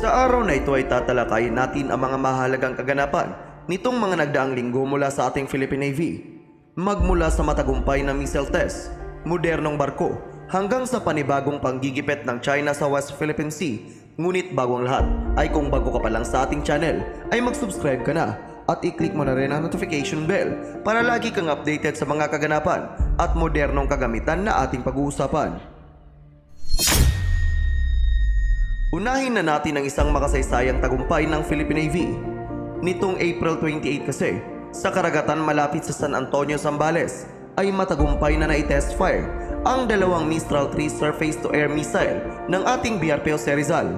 Sa araw na ito ay tatalakayin natin ang mga mahalagang kaganapan nitong mga nagdaang linggo mula sa ating Philippine Navy. Magmula sa matagumpay na missile test, modernong barko, hanggang sa panibagong panggigipit ng China sa West Philippine Sea. Ngunit bago ang lahat, ay kung bago ka pa lang sa ating channel, ay mag-subscribe ka na at i-click mo na rin ang notification bell para lagi kang updated sa mga kaganapan at modernong kagamitan na ating pag-uusapan. Unahin na natin ang isang makasaysayang tagumpay ng Philippine Navy. Nitong April 28 kasi, sa karagatan malapit sa San Antonio, Zambales, ay matagumpay na na-test fire ang dalawang Mistral 3 surface-to-air missile ng ating BRP Jose Rizal.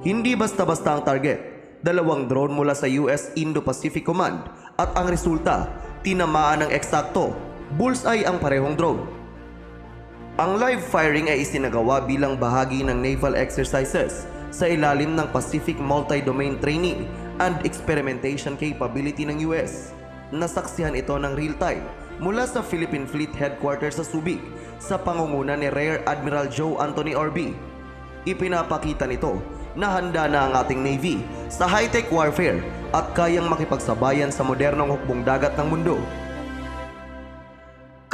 Hindi basta-basta ang target, dalawang drone mula sa US Indo-Pacific Command at ang resulta, tinamaan ng eksakto, bullseye ang parehong drone. Ang live firing ay isinagawa bilang bahagi ng naval exercises sa ilalim ng Pacific Multi-Domain Training and Experimentation Capability ng US. Nasaksihan ito ng real-time mula sa Philippine Fleet Headquarters sa Subic sa pangunguna ni Rear Admiral Joe Anthony Orby. Ipinapakita nito na handa na ang ating Navy sa high-tech warfare at kayang makipagsabayan sa modernong hukbong dagat ng mundo.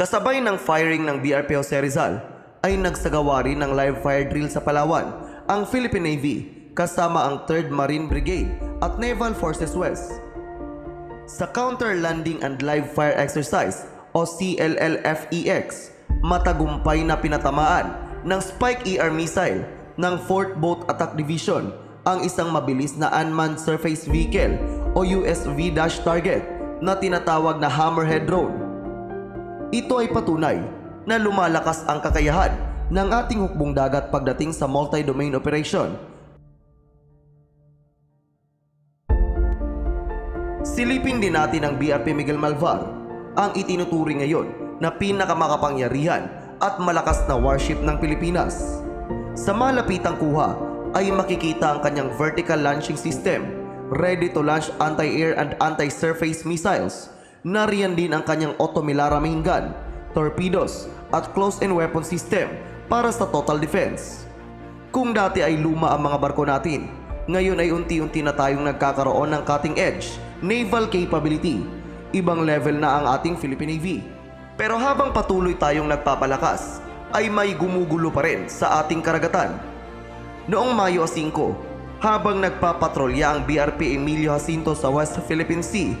Kasabay ng firing ng BRP Jose Rizal ay nagsagawa rin ng live fire drill sa Palawan ang Philippine Navy kasama ang 3rd Marine Brigade at Naval Forces West. Sa Counter Landing and Live Fire Exercise o CLLFEX, matagumpay na pinatamaan ng Spike ER missile ng 4th Boat Attack Division ang isang mabilis na unmanned surface vehicle o USV dash target na tinatawag na Hammerhead drone. Ito ay patunay na lumalakas ang kakayahan ng ating hukbong dagat pagdating sa multi-domain operation. Silipin din natin ang BRP Miguel Malvar, ang itinuturing ngayon na pinakamakapangyarihan at malakas na warship ng Pilipinas. Sa malapitang kuha ay makikita ang kanyang vertical launching system, ready to launch anti-air and anti-surface missiles. Nariyan din ang kanyang Otomilara main gun, torpedoes at close-in weapon system para sa total defense. Kung dati ay luma ang mga barko natin, ngayon ay unti-unti na tayong nagkakaroon ng cutting edge naval capability. Ibang level na ang ating Philippine Navy. Pero habang patuloy tayong nagpapalakas, ay may gumugulo pa rin sa ating karagatan. Noong Mayo 5, habang nagpapatrolya ang BRP Emilio Jacinto sa West Philippine Sea,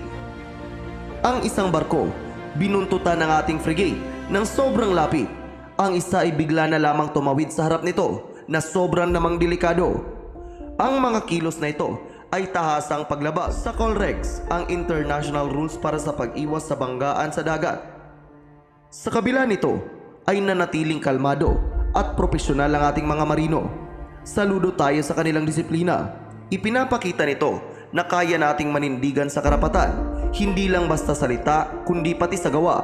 ang isang barko, binuntutan ng ating frigate ng sobrang lapit. Ang isa ay bigla na lamang tumawid sa harap nito na sobrang namang delikado. Ang mga kilos na ito ay tahasang paglabas sa COLREX, ang international rules para sa pag-iwas sa banggaan sa dagat. Sa kabila nito ay nanatiling kalmado at profesional ang ating mga marino. Saludo tayo sa kanilang disiplina. Ipinapakita nito na kaya nating manindigan sa karapatan, hindi lang basta salita kundi pati sa gawa.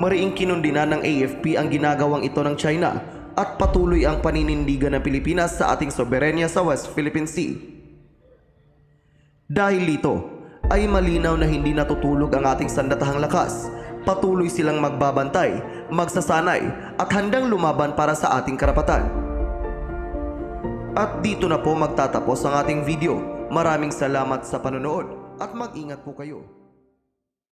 Mariing kinundina ng AFP ang ginagawang ito ng China at patuloy ang paninindigan ng Pilipinas sa ating soberenya sa West Philippine Sea. Dahil dito, ay malinaw na hindi natutulog ang ating sandatahang lakas. Patuloy silang magbabantay, magsasanay at handang lumaban para sa ating karapatan. At dito na po magtatapos ang ating video. Maraming salamat sa panonood at mag-ingat po kayo.